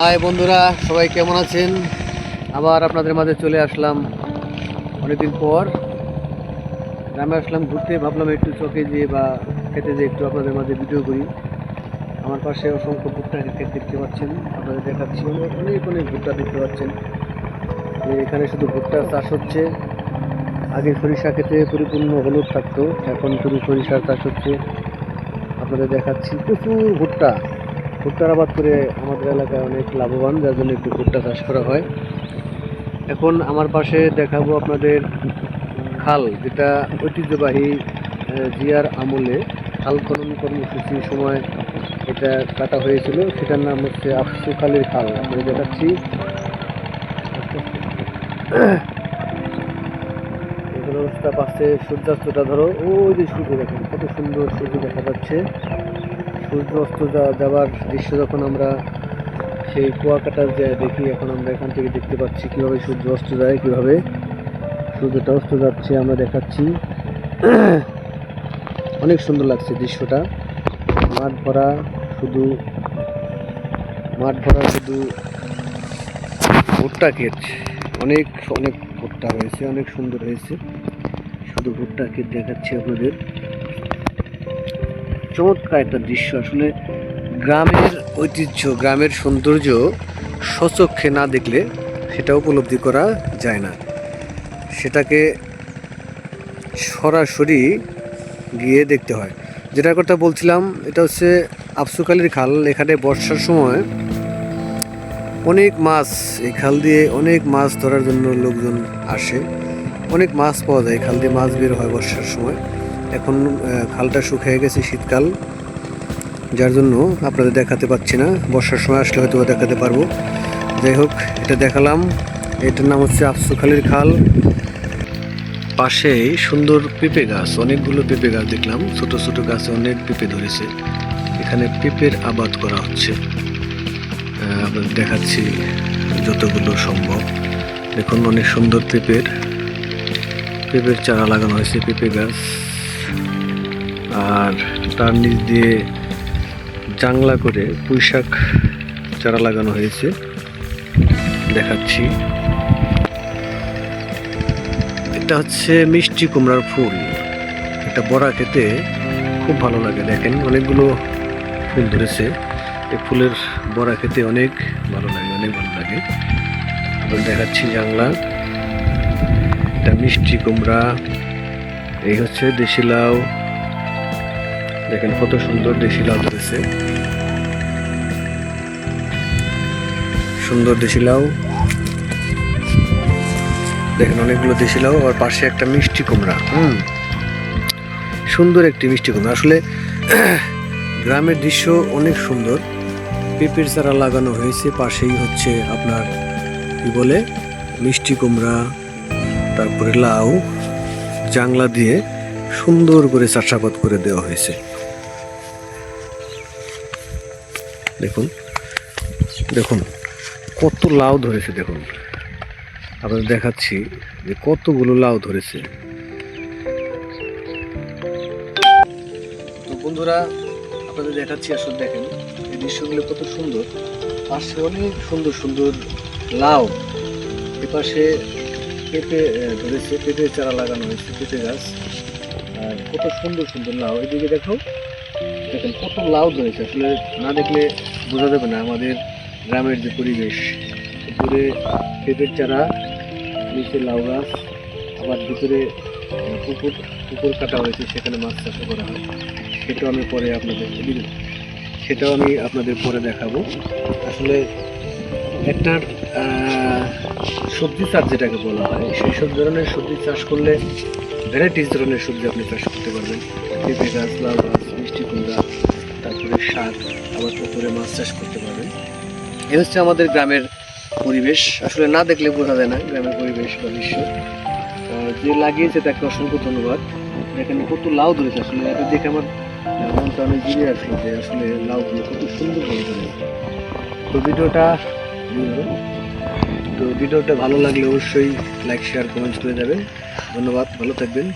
High বন্ধুরা, সবাই কেমন আছেন? আবার আপনাদের মাঝে চলে আসলাম অনেকদিন পর। গ্রামে আসলাম, ঘুরতে ভাবলাম একটু চকে যেয়ে বা খেতে যেয়ে একটু আপনাদের মাঝে ভিডিও করি। আমার পাশে অসংখ্য ভুট্টা ক্ষেত দেখতে পাচ্ছেন, আপনাদের দেখাচ্ছি। অনেক অনেক ভুট্টা দেখতে পাচ্ছেন। এখানে শুধু ভুট্টার চাষ হচ্ছে। আগে সরিষা খেতে পরিপূর্ণ হলুদ থাকতো, এখন শুধু সরিষার চাষ হচ্ছে। আপনাদের দেখাচ্ছি প্রচুর ভুট্টা। ভুট্টার আবাদ করে আমাদের এলাকায় অনেক লাভবান, যার জন্য একটু ভুট্টা চাষ করা হয়। এখন আমার পাশে দেখাবো আপনাদের খাল, যেটা ঐতিহ্যবাহী জিয়ার আমলে খাল খনন কর্মসূচির সময় এটা কাটা হয়েছিল। সেটার নাম হচ্ছে আফসু খালের খাল। আমি দেখাচ্ছি। এগুলো পাশে সূর্যাস্তটা ধরো। ওই যে সূর্য দেখেন, কত সুন্দর সূর্য দেখা যাচ্ছে। সূর্য অস্ত যাওয়ার দৃশ্য যখন আমরা সেই কুয়াকাটার যে দেখি, এখন আমরা এখান থেকে দেখতে পাচ্ছি কীভাবে সূর্য অস্ত যায়, কীভাবে সূর্যটা অস্ত যাচ্ছে, আমরা দেখাচ্ছি। অনেক সুন্দর লাগছে দৃশ্যটা। মাঠ ভরা শুধু, মাঠ ভরা শুধু ভুট্টা ক্ষেত। অনেক অনেক ভুট্টা হয়েছে অনেক সুন্দর হয়েছে। শুধু ভুট্টা ক্ষেত দেখাচ্ছি আপনাদের। চমৎকার একটা দৃশ্য। আসলে গ্রামের ঐতিহ্য, গ্রামের সৌন্দর্য স্বচক্ষে না দেখলে সেটা উপলব্ধি করা যায় না। সেটাকে সরাসরি গিয়ে দেখতে হয়। যেটার কথা বলছিলাম, এটা হচ্ছে আফসুখালির খাল। এখানে বর্ষার সময় অনেক মাছ, এই খাল দিয়ে অনেক মাছ ধরার জন্য লোকজন আসে। অনেক মাছ পাওয়া যায়। খাল দিয়ে মাছ বের হয় বর্ষার সময়। এখন খালটা শুকিয়ে গেছে শীতকাল, যার জন্য আপনাদের দেখাতে পাচ্ছি না। বর্ষার সময় আসলে হয়তো দেখাতে পারব। যাই হোক, এটা দেখালাম। এটার নাম হচ্ছে আফসুখালির খাল। পাশেই সুন্দর পেঁপে গাছ, অনেকগুলো পেঁপে গাছ দেখলাম। ছোট ছোট গাছে অনেক পেঁপে ধরেছে। এখানে পেঁপের আবাদ করা হচ্ছে। আপনাদের দেখাচ্ছি যতগুলো সম্ভব। দেখুন, অনেক সুন্দর পেঁপের। পেঁপের চারা লাগানো হয়েছে, পেঁপে গাছ। আর তার নিচ দিয়ে জাংলা করে পুঁই শাক চারা লাগানো হয়েছে। দেখাচ্ছি। এটা হচ্ছে মিষ্টি কুমড়ার ফুল। এটা বড়া খেতে খুব ভালো লাগে, দেখেন অনেকগুলো ফুল ধরেছে। এই ফুলের বড়া খেতে অনেক ভালো লাগে, অনেক ভালো লাগে। দেখাচ্ছি জাংলা। এটা মিষ্টি কুমড়া। এই হচ্ছে দেশি লাউ। দেখেন কত সুন্দর দেশি লাউ ধরেছে। সুন্দর দেশি লাউ। দেখেন অনেকগুলো দেশি লাউ আর পাশে একটা মিষ্টি কুমড়া, হুম। সুন্দর একটি মিষ্টি কুমড়া। আসলে গ্রামের দৃশ্য অনেক সুন্দর। পেঁপের চারা লাগানো হয়েছে, পাশেই হচ্ছে আপনার, কি বলে, মিষ্টি কুমড়া, তারপরে লাউ, জাংলা দিয়ে সুন্দর করে চাষাবাদ করে দেওয়া হয়েছে। দেখুন। দেখুন, কত লাউ ধরেছে, দেখুন। আপনাদের দেখাচ্ছি যে কতগুলো লাউ ধরেছে। বন্ধুরা, আপনাদের দেখাচ্ছি আসলে দেখেন। এই দৃশ্যগুলো কত সুন্দর। পাশে অনেক সুন্দর সুন্দর লাউ। এপাশে পেঁপে ধরেছে পেঁপে চারা লাগানো হয়েছে, পেঁপে গাছ। আর কত সুন্দর সুন্দর লাউ। এদিকে দেখো দেখেন কত লাউ ধরেছে আসলে না দেখলে বোঝা যাবে না আমাদের গ্রামের যে পরিবেশ। উপরে পেঁপের চারা, নিচে লাউ গাছ, আবার ভিতরে পুকুর পুকুর কাটা হয়েছে, সেখানে মাছ চাষ করা হয়। সেটাও আমি পরে আপনাদের সেটাও আমি আপনাদের পরে দেখাবো। আসলে একটা সবজি চাষ যেটাকে বলা হয়, সেই সব ধরনের সবজি চাষ করলে ভ্যারাইটিস ধরনের সবজি আপনি চাষ করতে পারবেন। পেঁপে গাছ, লাউ গাছ মিষ্টি কুমড়া তারপরে শাক আবার পুকুরে মাছ চাষ করতে পারবেন। এ হচ্ছে আমাদের গ্রামের পরিবেশ। আসলে না দেখলে বোঝা যায় না গ্রামের পরিবেশ বা দৃশ্য। যে লাগিয়েছে তাকে অসংখ্য ধন্যবাদ। এখানে কত লাউ ধরেছে। আসলে এটা দেখে আমার মনটা অনেক জুড়ে আসলো যে আসলে লাউগুলো কত সুন্দর করে ধরেছে। তো ভিডিওটা তো ভিডিওটা ভালো লাগলে অবশ্যই লাইক শেয়ার কমেন্ট করে যাবেন। ধন্যবাদ। ভালো থাকবেন।